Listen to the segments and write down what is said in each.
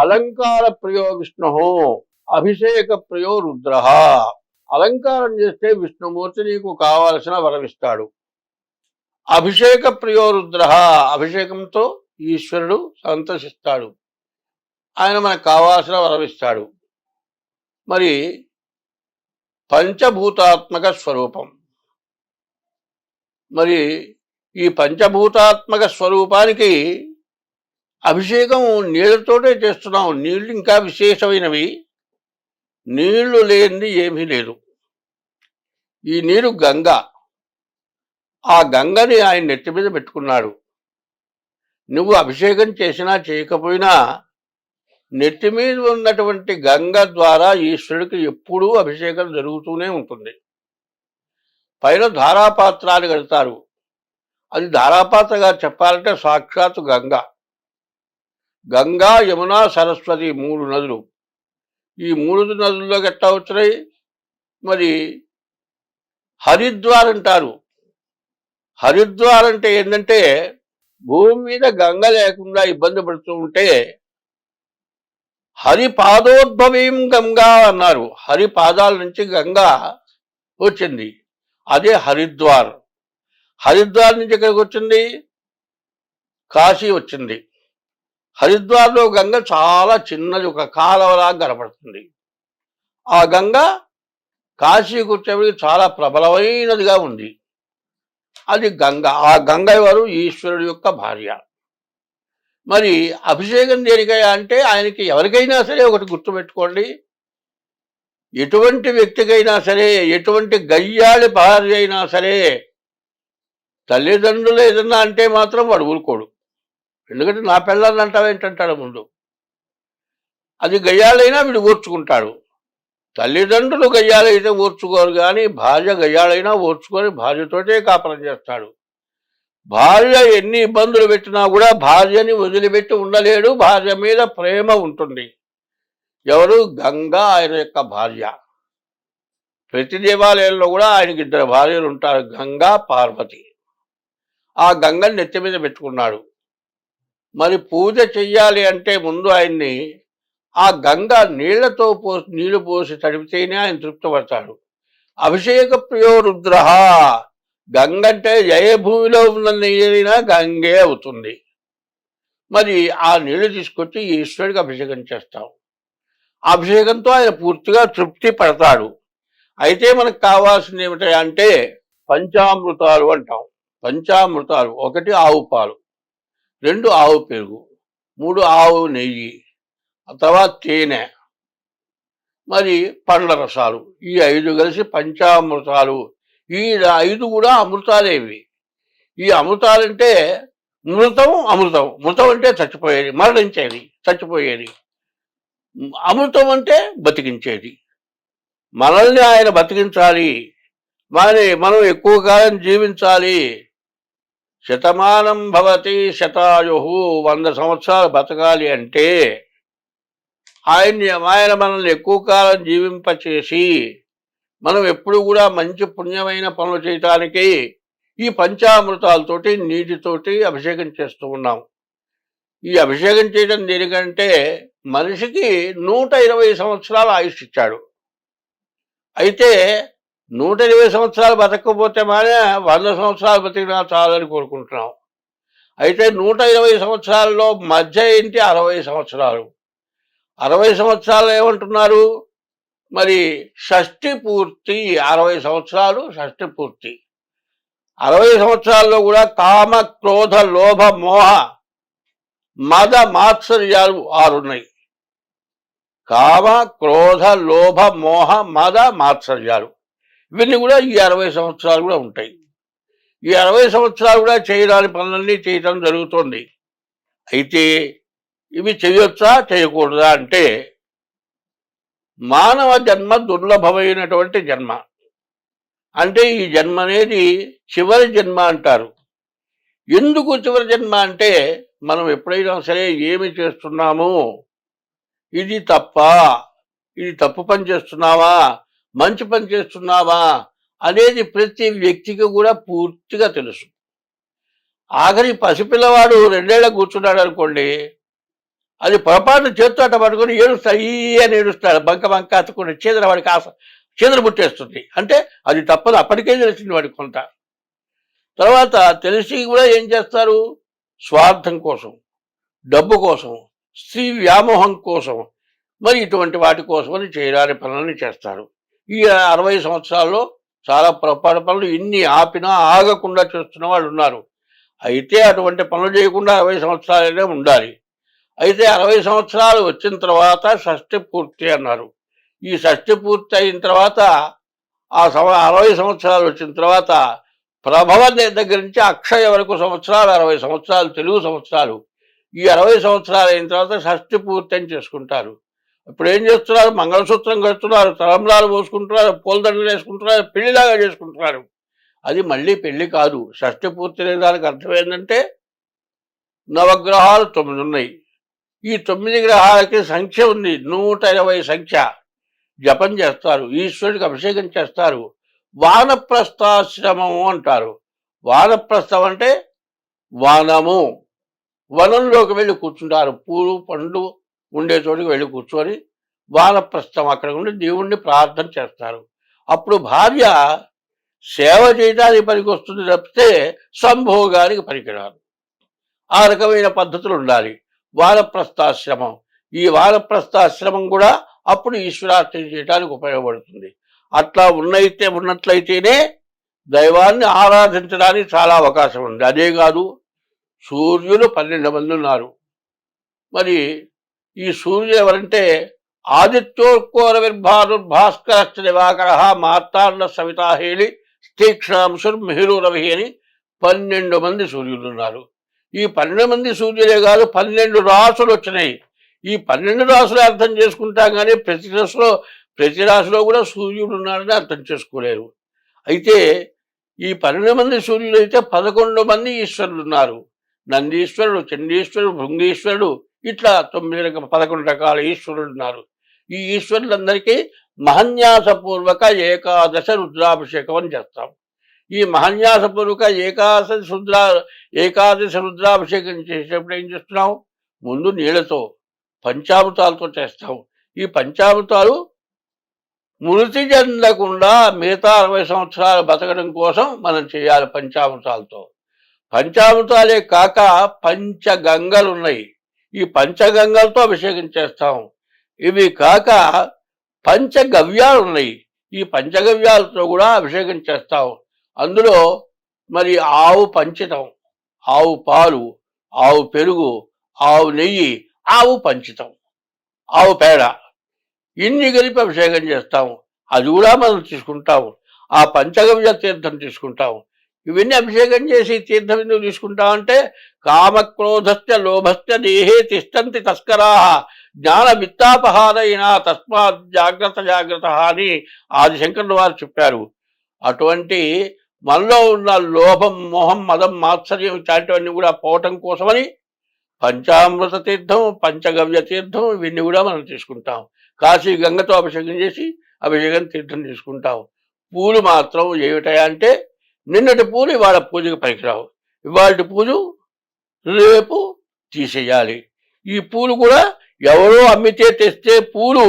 అలంకార ప్రియో విష్ణు అభిషేక ప్రియో రుద్ర. అలంకారం చేస్తే విష్ణుమూర్తి నీకు కావలసిన వరమిస్తాడు. అభిషేక ప్రియో రుద్ర అభిషేకంతో ఈశ్వరుడు సంతోషిస్తాడు. ఆయన మనకు కావాల్సిన వరమిస్తాడు. మరి పంచభూతాత్మక స్వరూపం. మరి ఈ పంచభూతాత్మక స్వరూపానికి అభిషేకం నీళ్ళతోటే చేస్తున్నాం. నీళ్ళు ఇంకా విశేషమైనవి. నీళ్ళు లేనిది ఏమీ లేదు. ఈ నీరు గంగ. ఆ గంగని ఆయన నెత్తి మీద పెట్టుకున్నాడు. నువ్వు అభిషేకం చేసినా చేయకపోయినా నెత్తి మీద ఉన్నటువంటి గంగ ద్వారా ఈశ్వరుడికి ఎప్పుడూ అభిషేకం జరుగుతూనే ఉంటుంది. పైన ధారాపాత్రాలు కడతారు. అది ధారాపాత్రగా చెప్పాలంటే సాక్షాత్తు గంగ. గంగా యమున సరస్వతి మూడు నదులు. ఈ మూడు నదుల్లో గట్టా వచ్చినాయి? మరి హరిద్వార్ అంటారు. హరిద్వార్ అంటే ఏంటంటే భూమి మీద గంగ లేకుండా ఇబ్బంది పడుతూ ఉంటే హరిపాదోద్భవీం గంగా అన్నారు. హరి పాదాల నుంచి గంగా వచ్చింది. అదే హరిద్వార్. హరిద్వార్ నుంచి ఎక్కడికి వచ్చింది? కాశీ వచ్చింది. హరిద్వార్లో గంగ చాలా చిన్నది ఒక కాలవలాగా కనపడుతుంది. ఆ గంగ కాశీకి వచ్చేప్పటికి చాలా ప్రబలమైనదిగా ఉంది. అది గంగ. ఆ గంగ వారు ఈశ్వరుడు యొక్క భార్య. మరి అభిషేకం దేనికయ్యా అంటే ఆయనకి ఎవరికైనా సరే ఒకటి గుర్తుపెట్టుకోండి. ఎటువంటి వ్యక్తికైనా సరే ఎటువంటి గయ్యాళి భార్య అయినా సరే తల్లిదండ్రులు ఏదన్నా అంటే మాత్రం వాడు ఊరుకోడు ఎందుకంటే నా పిల్లల్ని అంటావేంటంటాడు ముందు? అది గయ్యాలైనా వీడు ఓర్చుకుంటాడు. తల్లిదండ్రులు గయ్యాలైతే ఓర్చుకోరు కానీ భార్య గయ్యాలైనా ఓర్చుకొని భార్యతోటే కాపురం చేస్తాడు. భార్య ఎన్ని ఇబ్బందులు పెట్టినా కూడా భార్యని వదిలిపెట్టి ఉండలేడు భార్య మీద ప్రేమ ఉంటుంది. ఎవరు? గంగా ఆయన యొక్క భార్య. ప్రతి దేవాలయంలో కూడా ఆయనకి ఇద్దరు భార్యలు ఉంటారు గంగా పార్వతి. ఆ గంగని నెత్తి మీద పెట్టుకున్నాడు. మరి పూజ చెయ్యాలి అంటే ముందు ఆయన్ని ఆ గంగ నీళ్ళతో పోసి నీళ్ళు పోసి తడిపితేనే ఆయన తృప్తిపడతాడు. అభిషేక ప్రియో రుద్ర. గంగ అంటే ఏ భూమిలో ఉన్న నీరైనా గంగే అవుతుంది. మరి ఆ నీళ్ళు తీసుకొచ్చి ఈశ్వరుడికి అభిషేకం చేస్తాం అభిషేకంతో ఆయన పూర్తిగా తృప్తి పడతాడు. అయితే మనకు కావాల్సింది ఏమిటంటే పంచామృతాలు అంటాం. పంచామృతాలు ఒకటి ఆవు పాలు. రెండు ఆవు పెరుగు మూడు ఆవు నెయ్యి ఆ తర్వాత తేనె మరి పండ్ల రసాలు. ఈ ఐదు కలిసి పంచామృతాలు. ఈ ఐదు కూడా అమృతాలేవి. ఈ అమృతాలంటే మృతం అమృతం. మృతం అంటే చచ్చిపోయేది మరణించేది చచ్చిపోయేది. అమృతం అంటే బతికించేది. మనల్ని ఆయన బతికించాలి. మరి మనం ఎక్కువ కాలం జీవించాలి. శతమానం భవతి శతాయు వంద సంవత్సరాలు బతకాలి అంటే ఆయన్ని ఆయన మనల్ని ఎక్కువ కాలం జీవింపచేసి మనం ఎప్పుడు కూడా మంచి పుణ్యమైన పనులు చేయటానికి ఈ పంచామృతాలతోటి నీటితోటి అభిషేకం చేస్తూ ఉన్నాం. ఈ అభిషేకం చేయడం దేనికంటే మనిషికి నూట ఇరవై సంవత్సరాల ఆయుష్ ఇచ్చాడు. అయితే నూట ఇరవై సంవత్సరాలు బతకపోతే మానే వంద సంవత్సరాలు బతికినా చాలని కోరుకుంటున్నాం. అయితే నూట ఇరవై సంవత్సరాల్లో మధ్య ఏంటి అరవై సంవత్సరాలు? అరవై సంవత్సరాలు ఏమంటున్నారు? మరి షష్ఠి పూర్తి అరవై సంవత్సరాలు షష్ఠి పూర్తి. అరవై సంవత్సరాల్లో కూడా కామ క్రోధ లోభ మోహ మద మాత్సర్యాలు ఆరున్నాయి. కామ క్రోధ లోభ మోహ మద మాత్సర్యాలు. ఇవన్నీ కూడా ఈ అరవై సంవత్సరాలు కూడా ఉంటాయి. ఈ అరవై సంవత్సరాలు కూడా చేయడాని పనులన్నీ చేయటం జరుగుతుంది. అయితే ఇవి చేయొచ్చా చేయకూడదా అంటే మానవ జన్మ దుర్లభమైనటువంటి జన్మ. అంటే ఈ జన్మ అనేది చివరి జన్మ అంటారు. ఎందుకు చివరి జన్మ అంటే మనం ఎప్పుడైనా సరే ఏమి చేస్తున్నాము ఇది తప్ప ఇది తప్పు పని చేస్తున్నావా మంచి పని చేస్తున్నావా అనేది ప్రతి వ్యక్తికి కూడా పూర్తిగా తెలుసు. ఆఖరి పసిపిల్లవాడు రెండేళ్ళ కూర్చున్నాడు అనుకోండి అది పొరపాటు చేత్తో అట్ట పట్టుకొని ఏడుస్తాడు ఈ అని ఏడుస్తాడు. బంక బంక అతుకుని చీదర వాడికి ఆశ చీదర పుట్టేస్తుంది అంటే అది తప్పదు అప్పటికే తెలిసింది వాడికి కొంత. తర్వాత తెలిసి కూడా ఏం చేస్తారు? స్వార్థం కోసం డబ్బు కోసం స్త్రీ వ్యామోహం కోసం మరి ఇటువంటి వాటి కోసమని చేయరాని పనులని చేస్తారు. ఈ అరవై సంవత్సరాల్లో చాలా పొరపాటు పనులు ఇన్ని ఆపినా ఆగకుండా చేస్తున్న వాళ్ళు ఉన్నారు. అయితే అటువంటి పనులు చేయకుండా అరవై సంవత్సరాలనే ఉండాలి. అయితే అరవై సంవత్సరాలు వచ్చిన తర్వాత షష్ఠి పూర్తి అన్నారు. ఈ షష్ఠి పూర్తి అయిన తర్వాత ఆ సమ అరవై సంవత్సరాలు వచ్చిన తర్వాత ప్రభవ దగ్గర నుంచి అక్షయ వరకు సంవత్సరాలు అరవై సంవత్సరాలు తెలుగు సంవత్సరాలు. ఈ అరవై సంవత్సరాలు అయిన తర్వాత షష్ఠి పూర్తి అని చేసుకుంటారు. ఇప్పుడు ఏం చేస్తున్నారు? మంగళసూత్రం కడుతున్నారు తలంబ్రాలు పోసుకుంటున్నారు పూలదండలు వేసుకుంటున్నారు పెళ్ళిలాగా చేసుకుంటున్నారు. అది మళ్ళీ పెళ్ళి కాదు. షష్ఠి పూర్తి దానికి అర్థం ఏంటంటే నవగ్రహాలు తొమ్మిది ఉన్నాయి. ఈ తొమ్మిది గ్రహాలకి సంఖ్య ఉంది. నూట ఇరవై సంఖ్య. జపం చేస్తారు. ఈశ్వరుడికి అభిషేకం చేస్తారు. వానప్రస్థాశ్రమము అంటారు. వానప్రస్థం అంటే వానము. వనంలోకి వెళ్ళి కూర్చుంటారు. పూలు పండ్లు ఉండే చోటికి వెళ్ళి కూర్చొని వానప్రస్థం అక్కడ ఉండి దేవుణ్ణి ప్రార్థన చేస్తారు. అప్పుడు భార్య సేవ చేయడానికి పనికి వస్తుంది తప్పితే సంభోగానికి పనికిరాదు. ఆ రకమైన పద్ధతులు ఉండాలి. వానప్రస్థాశ్రమం ఈ వానప్రస్థాశ్రమం కూడా అప్పుడు ఈశ్వరార్చన చేయడానికి ఉపయోగపడుతుంది. అట్లా ఉన్నైతే ఉన్నట్లయితేనే దైవాన్ని ఆరాధించడానికి చాలా అవకాశం ఉంది. అదే కాదు సూర్యులు పన్నెండు మంది ఉన్నారు. మరి ఈ సూర్యుడు ఎవరంటే ఆదిత్యోర్కోరవిర్భానుర్భాస్కరశ్చ దివాకర మార్తాండ సవితాహేళి తీక్షాంశుర్ మిహిరు రవి అని పన్నెండు మంది సూర్యులు ఉన్నారు. ఈ పన్నెండు మంది సూర్యులే కాదు పన్నెండు రాసులు వచ్చినాయి. ఈ పన్నెండు రాసులు అర్థం చేసుకుంటాం కానీ ప్రతి రాశిలో ప్రతి రాశిలో కూడా సూర్యుడు ఉన్నాడని అర్థం చేసుకోలేరు. అయితే ఈ పన్నెండు మంది సూర్యులు అయితే పదకొండు మంది ఈశ్వరులు ఉన్నారు. నందీశ్వరుడు చండీశ్వరుడు భృంగీశ్వరుడు ఇట్లా తొమ్మిది రక పదకొండు రకాల ఈశ్వరులు ఉన్నారు. ఈ ఈశ్వరులందరికీ మహన్యాసపూర్వక ఏకాదశ రుద్రాభిషేకం అని చేస్తాం. ఈ మహన్యాసపూర్వక ఏకాదశ రుద్రా ఏకాదశ రుద్రాభిషేకం చేసేటప్పుడు ఏం చేస్తున్నాం ముందు నీళ్ళతో పంచామృతాలతో చేస్తాం ఈ పంచామృతాలు మృతి చెందకుండా మిగతా అరవై సంవత్సరాలు బతకడం కోసం మనం చేయాలి పంచామృతాలతో. పంచామృతాలే కాక పంచగంగలు ఉన్నాయి. ఈ పంచగంగలతో అభిషేకం చేస్తాం. ఇవి కాక పంచగవ్యాలు ఉన్నాయి ఈ పంచగవ్యాలతో కూడా అభిషేకం చేస్తాం. అందులో మరి ఆవు పంచితం ఆవు పాలు ఆవు పెరుగు ఆవు నెయ్యి ఆవు పంచితం ఆవు పేడ ఇన్ని కలిపి అభిషేకం చేస్తాము అది కూడా మనం తీసుకుంటాము ఆ పంచగవ్య తీర్థం తీసుకుంటాము ఇవన్నీ అభిషేకం చేసి తీర్థం ఎందుకు తీసుకుంటామంటే కామక్రోధస్య లోభస్య దేహే తిష్టంతి తస్కరా జ్ఞాన విత్తాపహారైన తస్మాత్ జాగ్రత్త జాగ్రత్త అని ఆదిశంకరుడు వారు చెప్పారు. అటువంటి మనలో ఉన్న లోభం మోహం మదం మాత్సర్యం ఇట్లాంటివన్నీ కూడా పోవటం కోసమని పంచామృత తీర్థం పంచగవ్య తీర్థం ఇవన్నీ కూడా మనం తీసుకుంటాం. కాశీ గంగతో అభిషేకం చేసి అభిషేకం తీర్థం తీసుకుంటాం. పూలు మాత్రం ఏమిటాయా అంటే నిన్నటి పూలు ఇవాళ పూజకి పనికిరావు. ఇవాళ పూలు రేపు తీసేయాలి. ఈ పూలు కూడా ఎవరో అమ్మితే తెస్తే పూలు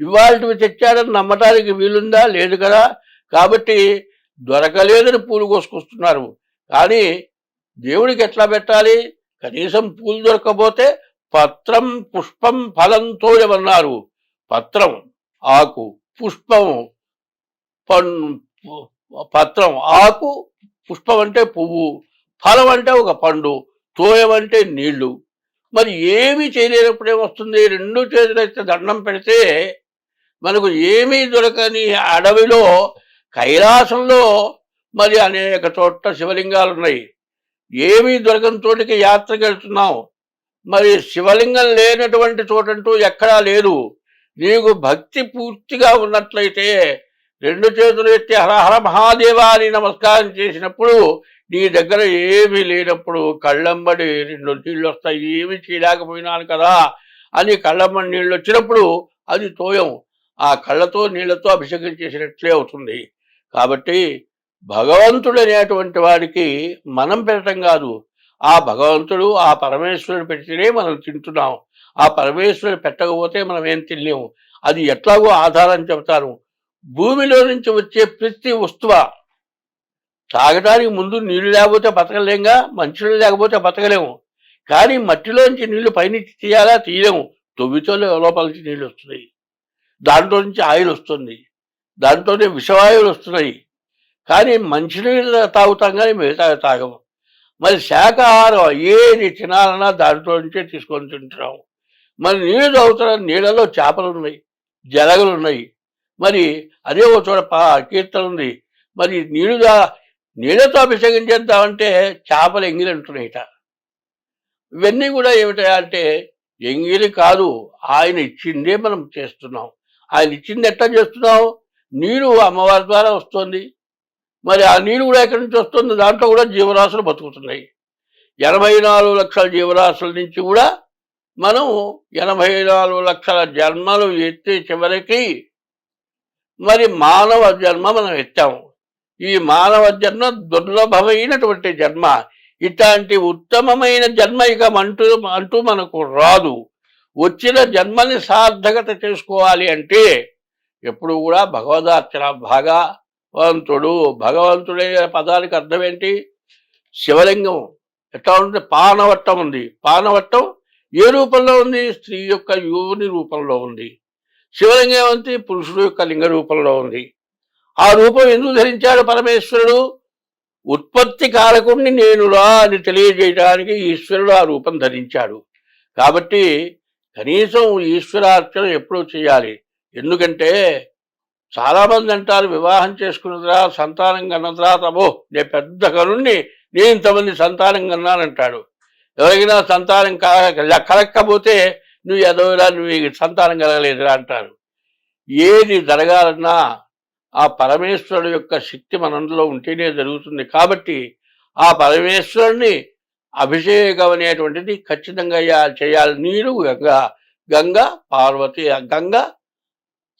ఇవాళవి తెచ్చాడని నమ్మటానికి వీలుందా? లేదు కదా. కాబట్టి దొరకలేదని పూలు కోసుకొస్తున్నారు. కానీ దేవుడికి ఎట్లా పెట్టాలి? కనీసం పూలు దొరకపోతే పత్రం పుష్పం ఫలంతో ఏమన్నారు పత్రం ఆకు పుష్పం పన్ పత్రం. ఆకు పుష్పం అంటే పువ్వు ఫలం అంటే ఒక పండు తోయమంటే నీళ్ళు. మరి ఏమీ చేయలేనప్పుడు ఏమొస్తుంది రెండు చేతులైతే దండం పెడితే మనకు ఏమీ దొరకని అడవిలో కైలాసంలో మరి అనేక చోట్ల శివలింగాలు ఉన్నాయి ఏమీ దొరకని చోటికి యాత్ర వెళ్తున్నాం మరి శివలింగం లేనటువంటి చోటంటూ ఎక్కడా లేదు. నీకు భక్తి పూర్తిగా ఉన్నట్లయితే రెండు చేతులు ఎత్తి హర హర మహాదేవా అని నమస్కారం చేసినప్పుడు నీ దగ్గర ఏమీ లేనప్పుడు కళ్ళంబడి రెండు నీళ్ళు వస్తాయి ఏమి చేయలేకపోయినాను కదా అని కళ్ళంబడి నీళ్ళు వచ్చినప్పుడు అది తోయం ఆ కళ్ళతో నీళ్ళతో అభిషేకం చేసినట్లే అవుతుంది. కాబట్టి భగవంతుడు అనేటువంటి వాడికి మనం పెట్టడం కాదు. ఆ భగవంతుడు ఆ పరమేశ్వరుడు పెట్టినే మనం తింటున్నాం. ఆ పరమేశ్వరుడు పెట్టకపోతే మనం ఏం తినలేము. అది ఎట్లాగో ఆధారం చెబుతాను. భూమిలో నుంచి వచ్చే ప్రతి వస్తువ తాగడానికి ముందు నీళ్ళు లేకపోతే బతకలేంగా మనుషులు లేకపోతే బతకలేము. కానీ మట్టిలోంచి నీళ్ళు పైనుంచి తీయాలా? తీయలేము. తొవ్వితో లోపల నుంచి నీళ్ళు వస్తున్నాయి. దాంట్లో నుంచి ఆయిల్ వస్తుంది. దాంట్లోనే విషవాయువులు వస్తున్నాయి. కానీ మంచినీళ్ళు తాగుతాం కానీ మిగతా తాగము. మరి శాకాహారం ఏది తినాలన్నా దాంట్లో నుంచే తీసుకొని తింటున్నాము. మరి నీళ్ళు తాగుతున్న నీళ్ళలో చేపలు ఉన్నాయి జలగలు ఉన్నాయి. మరి అదే ఒక చోట పా కీర్తన ఉంది. మరి నీళ్ళుగా నీళ్ళతో అభిషేకం చేద్దామంటే చేపలు ఎంగిలి అంటున్నాయిట ఇవన్నీ కూడా ఏమిటా అంటే ఎంగిలి కాదు ఆయన ఇచ్చిందే మనం చేస్తున్నాం. ఆయన ఇచ్చింది ఎట్లా చేస్తున్నాం నీరు అమ్మవారి ద్వారా వస్తుంది. మరి ఆ నీరు కూడా ఎక్కడి నుంచి వస్తుంది? దాంట్లో కూడా జీవరాశులు బతుకుతున్నాయి. ఎనభై నాలుగు లక్షల జీవరాశుల నుంచి కూడా మనం ఎనభై నాలుగు లక్షల జన్మలు ఎత్తి చివరికి మరి మానవ జన్మ మనం ఎత్తాము. ఈ మానవ జన్మ దుర్లభమైనటువంటి జన్మ. ఇట్లాంటి ఉత్తమమైన జన్మ ఇక అంటూ అంటూ మనకు రాదు. వచ్చిన జన్మని సార్థకత చేసుకోవాలి అంటే ఎప్పుడు కూడా భగవదార్చన భగవంతుడు భగవంతుడే పదానికి అర్థం ఏంటి? శివలింగం. ఎట్లా ఉంటుంది పానవట్టం ఉంది. పానవట్టం ఏ రూపంలో ఉంది? స్త్రీ యొక్క యోని రూపంలో ఉంది. శివలింగం అంటే పురుషుడు యొక్క లింగ రూపంలో ఉంది. ఆ రూపం ఎందుకు ధరించాడు పరమేశ్వరుడు? ఉత్పత్తి కారకుణ్ణి నేనురా అని తెలియజేయడానికి ఈశ్వరుడు ఆ రూపం ధరించాడు. కాబట్టి కనీసం ఈశ్వరార్చన ఎప్పుడూ చేయాలి. ఎందుకంటే చాలామంది అంటారు వివాహం చేసుకున్నదిరా సంతానం కన్నదిరా తమో నే పెద్ద కనుణ్ణి నేను ఇంతమంది సంతానం కన్నానంటాడు. ఎవరికైనా సంతానం కా- కలక్కపోతే నువ్వు ఎదవరా నువ్వు సంతానం కలగలేదురా అంటారు. ఏది జరగాలన్నా ఆ పరమేశ్వరుడు యొక్క శక్తి మనంలో ఉంటేనే జరుగుతుంది. కాబట్టి ఆ పరమేశ్వరుణ్ణి అభిషేకం అనేటువంటిది ఖచ్చితంగా యా- చేయాలి. నీరు గంగ గంగ పార్వతి గంగా గంగ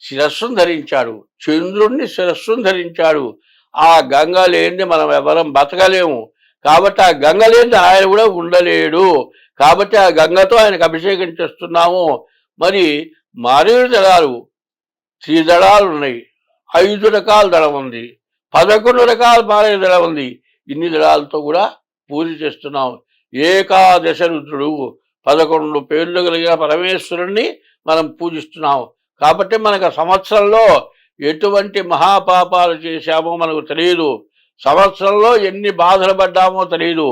శిరస్సును ధరించాడు. చంద్రుణ్ణి శిరస్సును ధరించాడు. ఆ గంగ లేనిది మనం ఎవరం బతకలేము. కాబట్టి ఆ గంగ లేనిది ఆయన కూడా ఉండలేడు. కాబట్టి ఆ గంగతో ఆయనకు అభిషేకం చేస్తున్నాము మరి మారేడు దళాలు శ్రీ దళాలు ఉన్నాయి. ఐదు రకాల దళం ఉంది. పదకొండు రకాల మారేడు దళం ఉంది. ఇన్ని దళాలతో కూడా పూజ చేస్తున్నాం ఏకాదశ రుద్రుడు పదకొండు పేర్లు కలిగిన పరమేశ్వరుణ్ణి మనం పూజిస్తున్నాం కాబట్టి మనకు ఆ సంవత్సరంలో ఎటువంటి మహాపాపాలు చేశామో మనకు తెలియదు. సంవత్సరంలో ఎన్ని బాధలు పడ్డామో తెలియదు.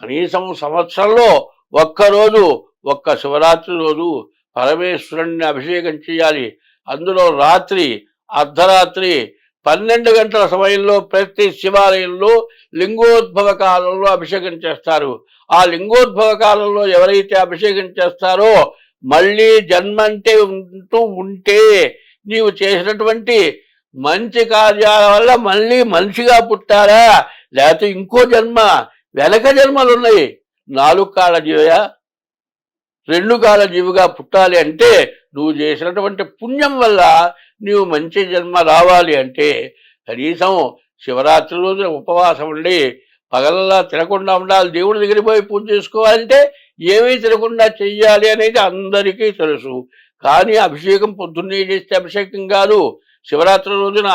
కనీసం సంవత్సరంలో ఒక్కరోజు ఒక్క శివరాత్రి రోజు పరమేశ్వరుణ్ణి అభిషేకం చేయాలి. అందులో రాత్రి అర్ధరాత్రి పన్నెండు గంటల సమయంలో ప్రతి శివాలయంలో లింగోద్భవ కాలంలో అభిషేకం చేస్తారు. ఆ లింగోద్భవ కాలంలో ఎవరైతే అభిషేకం చేస్తారో మళ్ళీ జన్మంటే ఉంటూ ఉంటే నీవు చేసినటువంటి మంచి కార్యాల వల్ల మళ్ళీ మనిషిగా పుట్టారా? లేకపోతే ఇంకో జన్మ వెనక జన్మలు ఉన్నాయి నాలుగు కాళ్ళ జీవయా? రెండు కాళ్ళ జీవిగా పుట్టాలి అంటే నువ్వు చేసినటువంటి పుణ్యం వల్ల నీవు మంచి జన్మ రావాలి అంటే కనీసం శివరాత్రి రోజున ఉపవాసం ఉండి పగలలా తినకుండా ఉండాలి. దేవుడి దగ్గరికి పోయి పూజ చేసుకోవాలంటే ఏమీ తినకుండా చెయ్యాలి అనేది అందరికీ తెలుసు. కానీ అభిషేకం పొద్దున్నే చేస్తే అభిషేకం కాదు. శివరాత్రి రోజున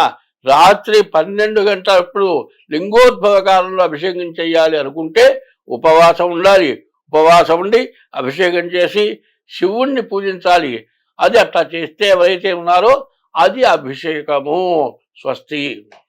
రాత్రి పన్నెండు గంటలప్పుడు లింగోద్భవ కాలంలో అభిషేకం చేయాలి అనుకుంటే ఉపవాసం ఉండాలి. ఉపవాసం ఉండి అభిషేకం చేసి శివుణ్ణి పూజించాలి. అది అట్లా చేస్తే ఎవరైతే ఉన్నారో అది అభిషేకము. స్వస్తి.